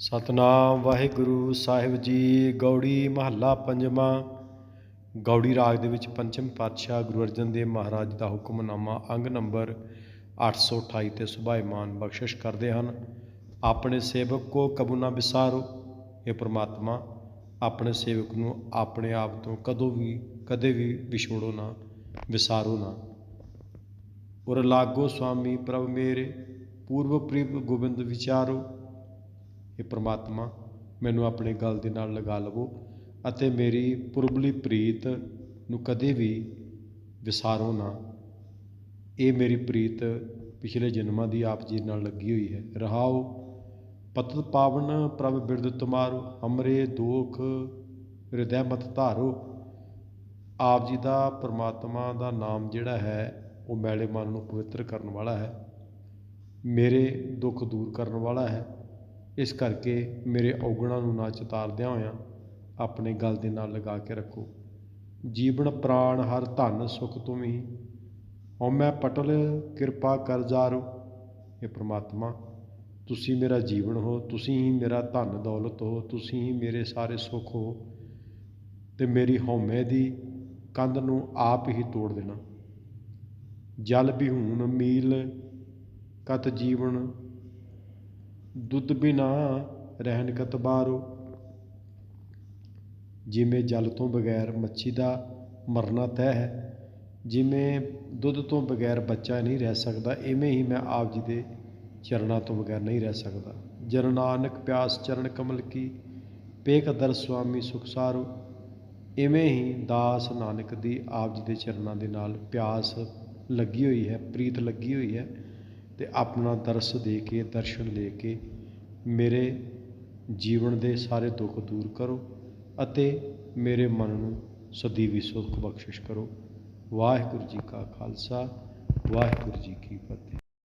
ਸਤਨਾਮ ਵਾਹਿਗੁਰੂ ਸਾਹਿਬ ਜੀ, ਗੌੜੀ ਮਹੱਲਾ ਪੰਜਵਾਂ। ਗੌੜੀ ਰਾਗ ਦੇ ਵਿੱਚ ਪੰਚਮ ਪਾਤਸ਼ਾਹ ਗੁਰੂ ਅਰਜਨ ਦੇਵ ਮਹਾਰਾਜ ਦਾ ਹੁਕਮਨਾਮਾ ਅੰਗ ਨੰਬਰ 828 ਤੇ ਸੁਭਾਇਮਾਨ ਬਖਸ਼ਿਸ਼ ਕਰਦੇ ਹਨ। ਆਪਣੇ ਸੇਵਕ ਕੋ ਕਬੂ ਨਾ ਵਿਸਾਰੋ ਇਹ ਪ੍ਰਮਾਤਮਾ ਆਪਣੇ ਸੇਵਕ ਨੂੰ ਆਪਣੇ ਆਪ ਤੋਂ ਕਦੋਂ ਵੀ, ਕਦੇ ਵੀ ਵਿਛੋੜੋ ਨਾ, ਵਿਸਾਰੋ ਨਾ। ਔਰ ਲਾਗੋ ਸੁਆਮੀ ਪ੍ਰਭ ਮੇਰੇ ਪੂਰਬ ਪ੍ਰਿਵ ਗੋਬਿੰਦ ਵਿਚਾਰੋ। ਇਹ ਪ੍ਰਮਾਤਮਾ ਮੈਨੂੰ ਆਪਣੇ ਗਲ ਦੇ ਨਾਲ ਲਗਾ ਲਵੋ ਅਤੇ ਮੇਰੀ ਪੁਰਬਲੀ ਪ੍ਰੀਤ ਨੂੰ ਕਦੇ ਵੀ ਵਿਸਾਰੋ ਨਾ। ਇਹ ਮੇਰੀ ਪ੍ਰੀਤ ਪਿਛਲੇ ਜਨਮਾਂ ਦੀ ਆਪ ਜੀ ਨਾਲ ਲੱਗੀ ਹੋਈ ਹੈ। ਰਹਾਓ, ਪਤਤ ਪਾਵਨ ਪ੍ਰਭ ਬਿਰਦ ਤੁਮਾਰੋ, ਹਮਰੇ ਦੋਖ ਹਿਰਦੈ ਮਤ ਧਾਰੋ। ਆਪ ਜੀ ਦਾ ਪ੍ਰਮਾਤਮਾ ਦਾ ਨਾਮ ਜਿਹੜਾ ਹੈ, ਉਹ ਮੈਲੇ ਮਨ ਨੂੰ ਪਵਿੱਤਰ ਕਰਨ ਵਾਲਾ ਹੈ। ਮੇਰੇ ਦੁੱਖ ਦੂਰ ਕਰਨ ਵਾਲਾ ਹੈ। ਇਸ ਕਰਕੇ ਮੇਰੇ ਔਗਣਾਂ ਨੂੰ ਨਾ ਚਿਤਾਰਦਿਆਂ ਹੋਇਆਂ ਆਪਣੇ ਗਲ ਦੇ ਨਾਲ ਲਗਾ ਕੇ ਰੱਖੋ। ਜੀਵਨ ਪ੍ਰਾਣ ਹਰ ਧਨ ਸੁਖ ਤੁਮੀ। ਹਉਮੈ ਪਟਲ, ਕਿਰਪਾ ਕਰ ਜਾਰੋ। ਇਹ ਪ੍ਰਮਾਤਮਾ, ਤੁਸੀਂ ਮੇਰਾ ਜੀਵਨ ਹੋ, ਤੁਸੀਂ ਹੀ ਮੇਰਾ ਧਨ ਦੌਲਤ ਹੋ, ਤੁਸੀਂ ਹੀ ਮੇਰੇ ਸਾਰੇ ਸੁੱਖ ਹੋ। ਤੇ ਮੇਰੀ ਹਉਮੈ ਦੀ ਕੰਧ ਨੂੰ ਆਪ ਹੀ ਤੋੜ ਦੇਣਾ। ਜਲ ਬਿਹੂਨ, ਮੀਲ ਕਤ ਜੀਵਨ ਦੁੱਧ ਬਿਨਾ ਰਹਿਣ ਕਤ ਜਿਵੇਂ ਜਲ ਤੋਂ ਬਗੈਰ ਮੱਛੀ ਦਾ ਮਰਨਾ ਤੈਅ ਹੈ, ਜਿਵੇਂ ਦੁੱਧ ਤੋਂ ਬਗੈਰ ਬੱਚਾ ਨਹੀਂ ਰਹਿ ਸਕਦਾ, ਇਵੇਂ ਹੀ ਮੈਂ ਆਪ ਜੀ ਦੇ ਚਰਨਾਂ ਤੋਂ ਬਗੈਰ ਨਹੀਂ ਰਹਿ ਸਕਦਾ। ਜਨ ਨਾਨਕ ਪਿਆਸ ਚਰਨ ਕਮਲ ਕੀ, ਪੇਖ ਦਰ ਸੁਆਮੀ ਸੁਖਸਾਰੋ ਇਵੇਂ ਹੀ ਦਾਸ ਨਾਨਕ ਦੀ ਆਪ ਜੀ ਦੇ ਚਰਨਾਂ ਦੇ ਨਾਲ ਪਿਆਸ ਲੱਗੀ ਹੋਈ ਹੈ, ਪ੍ਰੀਤ ਲੱਗੀ ਹੋਈ ਹੈ। ਅਤੇ ਆਪਣਾ ਦਰਸ ਦੇ ਕੇ, ਦਰਸ਼ਨ ਲੈ ਕੇ ਮੇਰੇ ਜੀਵਨ ਦੇ ਸਾਰੇ ਦੁੱਖ ਦੂਰ ਕਰੋ ਅਤੇ ਮੇਰੇ ਮਨ ਨੂੰ ਸਦੀਵੀ ਸੁਖ ਬਖਸ਼ਿਸ਼ ਕਰੋ। ਵਾਹਿਗੁਰੂ ਜੀ ਕਾ ਖਾਲਸਾ, ਵਾਹਿਗੁਰੂ ਜੀ ਕੀ ਫਤਿਹ।